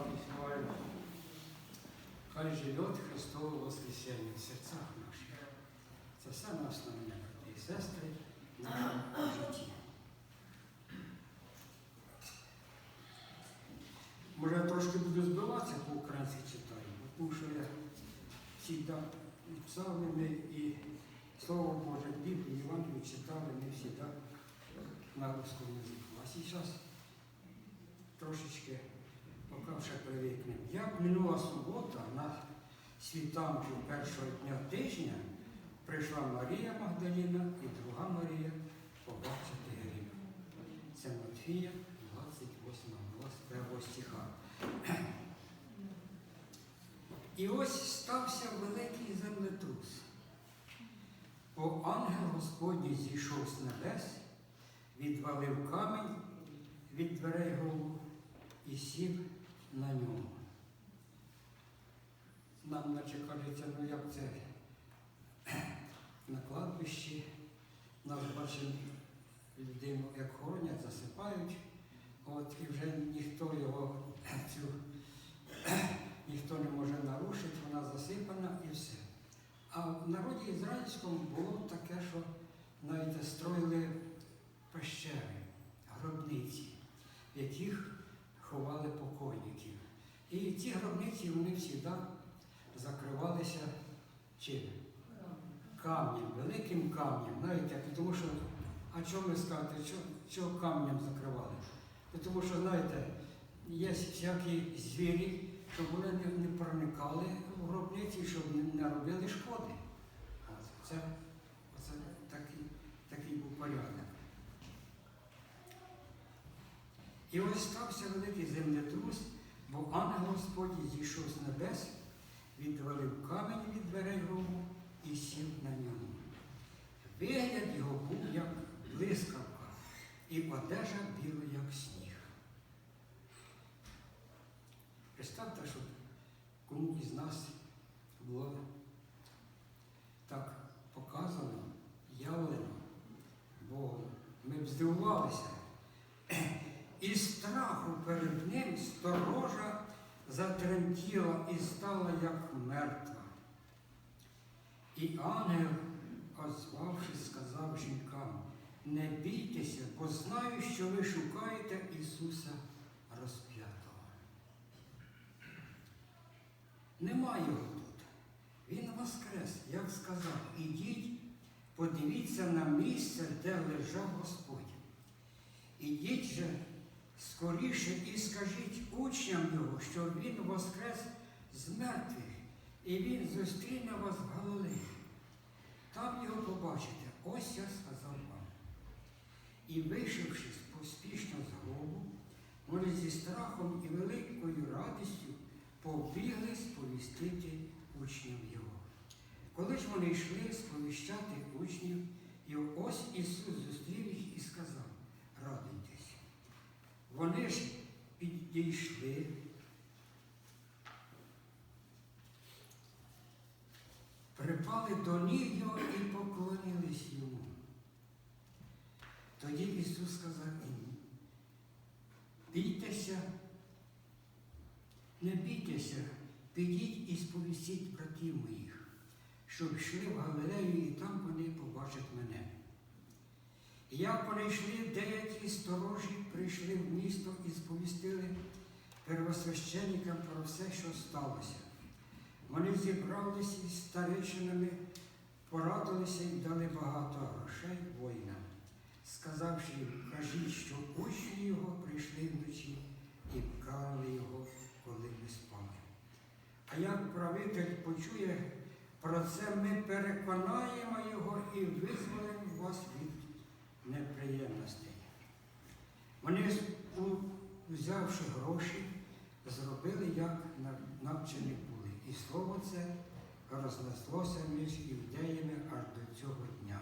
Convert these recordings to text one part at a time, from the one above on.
Славі. Хай живет Христово Воскресіння в серцях наших. Це саме основне, брати і сестри, в нашому житті. Може, я трошки буду збиватися по-українськи читаю, тому що я завжди псалмами, і Слово Боже, Біблію, Євангелію читали ми завжди на русскому язику. А зараз трошечки поки ще привикнемо. Як минула субота на світанку першого дня тижня прийшла Марія Магдаліна і друга Марія побачити Гріба. Це Матфія, 28 глава, з першого стиха. І ось стався великий землетрус. Бо ангел Господній зійшов з небес, відвалив камінь від дверей голову і сів на ньому. Нам наче кажеться, ну як це на кладбищі, нас бачимо людину, як хоронять, засипають, от і вже ніхто його цю ніхто не може нарушити, вона засипана і все. А в народі ізраїльському було таке, що навіть строїли пещери, гробниці, в яких ховали покойників. І ці гробниці вони завжди закривалися чим? Камнем, великим камнем. Знаєте, тому що, а чому ви скажете, що камнем закривали? Тому що, знаєте, є всякі звірі, щоб вони не, проникали в гробниці, щоб не, робили шкоди. От, Це, такий, такий був порядок. І ось стався великий землетрус, бо ангел Господній зійшов з небес, відвалив камінь від дверей гробу і сів на ньому. Вигляд його був як блискавка, і одежа біла, як сніг. Представте, щоб кому із нас було затремтіла і стала як мертва. І ангел, озвавшись, сказав жінкам, не бійтеся, бо знаю, що ви шукаєте Ісуса розп'ятого. Нема його тут. Він воскрес, як сказав, ідіть, подивіться на місце, де лежав Господь. Ідіть же скоріше і скажіть учням Його, що Він воскрес з мертвих, і Він зустріне вас в Галилеї. Там його побачите, ось я сказав вам. І вийшовши поспішно з гробу, вони зі страхом і великою радістю побігли сповістити учням Його. Коли ж вони йшли сповіщати учнів, і ось Ісус зустрів їх і сказав, радуйтесь. Вони ж підійшли. Припали до ніг його і поклонились йому. Тоді Ісус сказав їм, бійтеся, не бійтеся, підіть і сповістіть братів моїх, щоб йшли в Галилею і там вони побачать мене. І як вони йшли, деякі сторожі прийшли в місто і сповістили первосвященникам про все, що сталося. Вони зібралися із старейшинами, порадилися і дали багато грошей воїнам, сказавши їм, кажіть, що учні його прийшли вночі і вкрали його, коли ми спали. А як правитель почує про це, ми переконаємо його і визволимо вас від неприємностей. Вони, взявши гроші, зробили, як навчені були. І слово це рознеслося між іудеями аж до цього дня.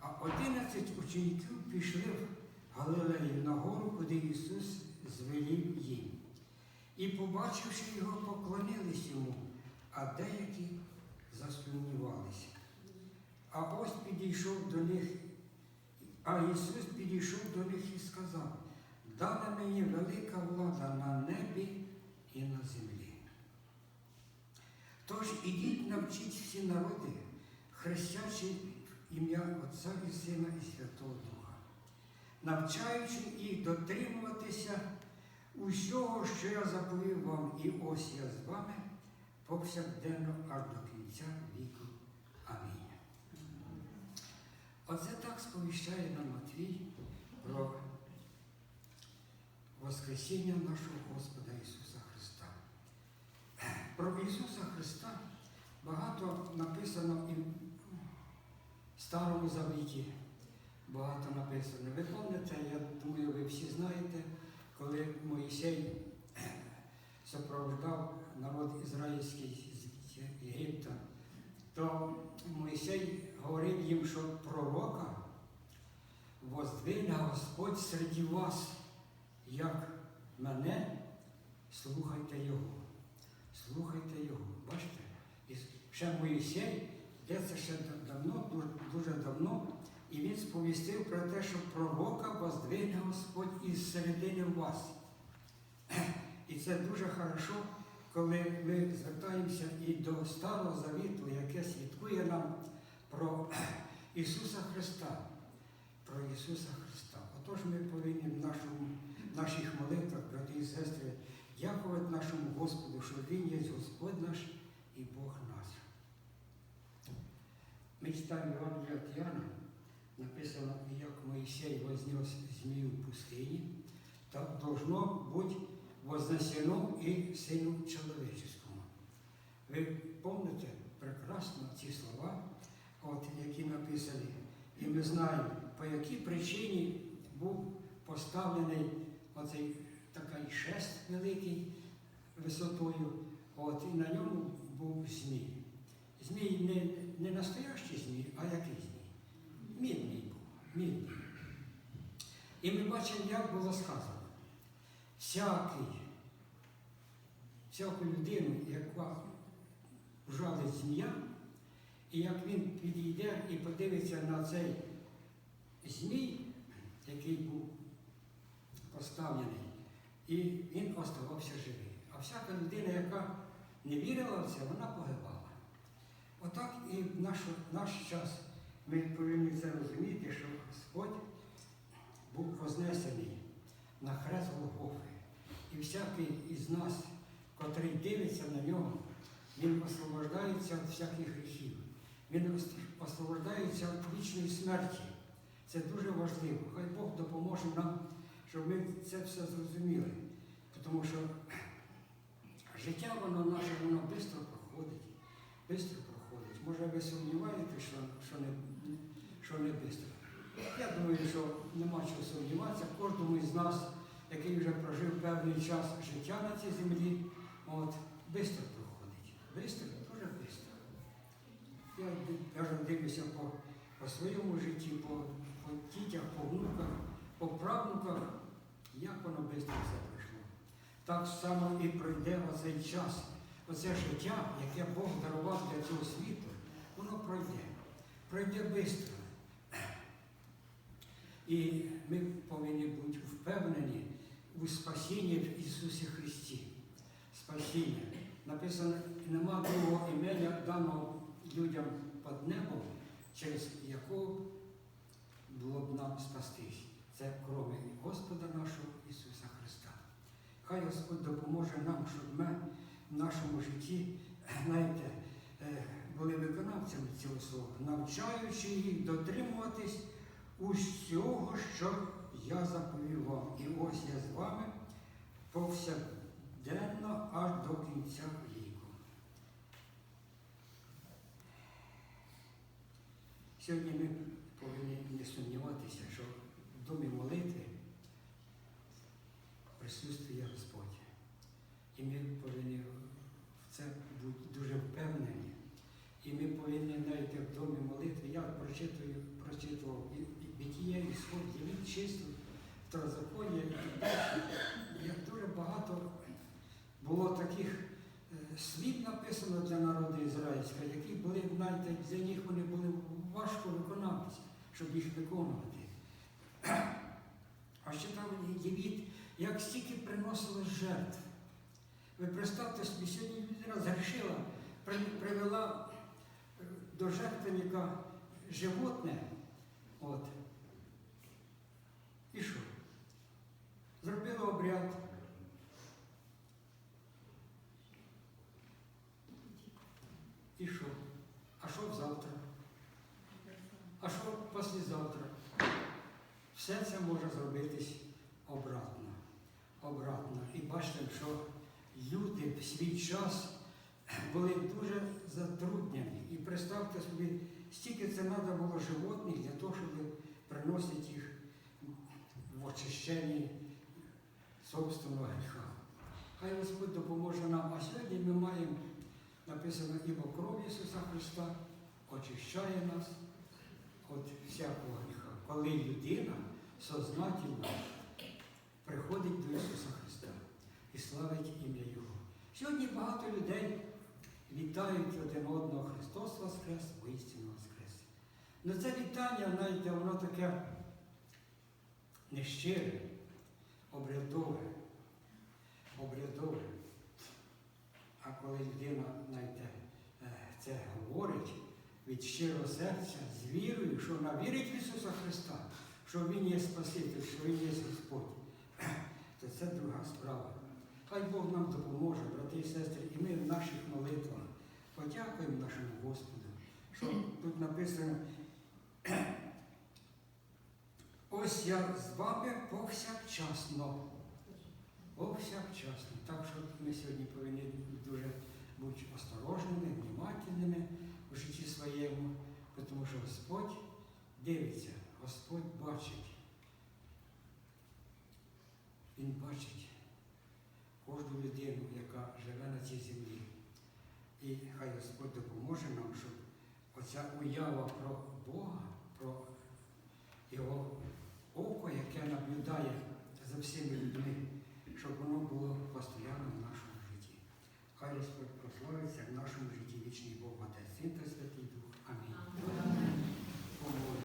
А одинадцять учеників пішли в Галилею на гору, куди Ісус звелів їм. І, побачивши його, поклонились йому, а деякі засумнівалися. А ось підійшов до них, а Ісус підійшов до них і сказав, дана мені велика влада на небі і на землі. Тож ідіть, навчіть всі народи, хрестячи ім'я Отця і Сина і Святого Духа, навчаючи їх дотримуватися усього, що я заповів вам, і ось я з вами повсякденно аж до кінця віку. Амінь. Оце так сповіщає нам Матвій про Воскресіння нашого Господа Ісуса Христа. Про Ісуса Христа багато написано і в Старому Завіті. Багато написано. Ви пам'ятаєте, я думаю, ви всі знаєте, коли Моїсей супроводжав народ ізраїльський з Єгипта, то Моїсей говорив їм, що пророка воздвине Господь серед вас, як мене, слухайте Його. Слухайте Його. Бачите? І ще Моїсей, де це ще давно, дуже, давно, і він сповістив про те, що пророка воздвине Господь із середини вас. І це дуже хорошо, коли ми звертаємося і до Старого Завіту, яке свідкує нам про Ісуса Христа. Про Ісуса Христа. Отож ми повинні в нашому, наших молитвах, брати і сестри, дякувати нашому Господу, що Він є Господь наш і Бог наш. Ми читаємо Євангелія від Яна, написано, як Моїсей вознес змію в пустині, так должно бути вознесено і Сину Чоловіческому. Ви пам'ятаєте прекрасно ці слова, от, які написані, і ми знаємо, по якій причині був поставлений оцей такий шест великий висотою, от, і на ньому був змій. Змій не, не настоящий змій, а який змій? Мідний був, мідний. І ми бачимо, як було сказано. Всякий, всяку людину, яка вжалить змія, і як він підійде і подивиться на цей змій, який був поставлений, і він оставався живий. А всяка людина, яка не вірила в це, вона погибала. Отак і в наш, наш час ми повинні це розуміти, що Господь був вознесений на хрест Голгофи. І всякий із нас, котрий дивиться на нього, він освобождається від всяких гріхів. Він освобождається від вічної смерті. Це дуже важливо. Хай Бог допоможе нам, щоб ми це все зрозуміли. Тому що життя воно наше, воно швидко проходить. Швидко проходить. Може ви сумніваєтесь, що, що не що не швидко. Я думаю, що нема чого сумніватися. Кожному із нас, який вже прожив певний час життя на цій землі, от, швидко проходить. Швидко, дуже швидко. Я навіть дивлюся по, по своєму житті, по, по дітях, по внуках, по правнуках, як воно швидко все пройшло. Так само і пройде оцей час, оце життя, яке Бог дарував для цього світу, воно пройде. Пройде швидко. І ми повинні бути впевнені у спасінні в Ісусі Христі. Спасіння. Написано, нема другого імення даного людям під небом, через якого було б нам спастись. Це кроме Господа нашого Ісуса Христа. Хай Господь допоможе нам, щоб ми в нашому житті, знаєте, е, були виконавцями цього слова, навчаючи їх дотримуватись усього, що я заповів вам. І ось я з вами повсякденно аж до кінця віку. Сьогодні ми повинні не сумніватися, що в домі молитви присутствує Господь. І ми повинні в це бути дуже впевнені. І ми повинні навіть в домі молитви, я прочитую, прочитував і, і сход, і чисто, второзаконня. Як дуже багато було таких е, слів написано для народу ізраїльського, які були, знаєте, для них вони були важко виконатися, щоб їх виконувати. А ще там Євіт як стільки приносили жертв. Ви представте собі, сьогодні людина згрішила, привела е, до жертвенника животне. От. І що? Зробила обряд. І що? А що завтра? А що післязавтра? Все це може зробитись обратно. Обратно. І бачите, що люди в свій час були дуже затруднені. І представте собі, стільки це треба було животних для того, щоб приносити їх в очищенні собственного гріха. Хай Господь допоможе нам. А сьогодні ми маємо написано ібо кров Ісуса Христа очищає нас від всякого гріха. Коли людина сознательно приходить до Ісуса Христа і славить ім'я Його. Сьогодні багато людей вітають один одного Христос Воскрес, воістину Воскрес. Ну це вітання, знаєте, воно таке нещире, обрядове, обрядове. А коли людина, знаєте, е, це говорить від щирого серця, з вірою, що вона вірить в Ісуса Христа, що Він є Спаситель, що Він є Господь, то це друга справа. Хай Бог нам допоможе, брати і сестри, і ми в наших молитвах подякуємо нашому Господу, що тут написано. Ось я з вами повсякчасно. Повсякчасно. Так що ми сьогодні повинні дуже бути осторожними, внимательними у житті своєму, тому що Господь дивиться, Господь бачить. Він бачить кожну людину, яка живе на цій землі. І хай Господь допоможе нам, щоб оця уява про Бога, про Його око, яке наблюдає за всіми людьми, щоб воно було постійно в нашому житті. Хай Господь прославиться в нашому житті вічний Бог, Отець, Син та Святий Дух. Амінь.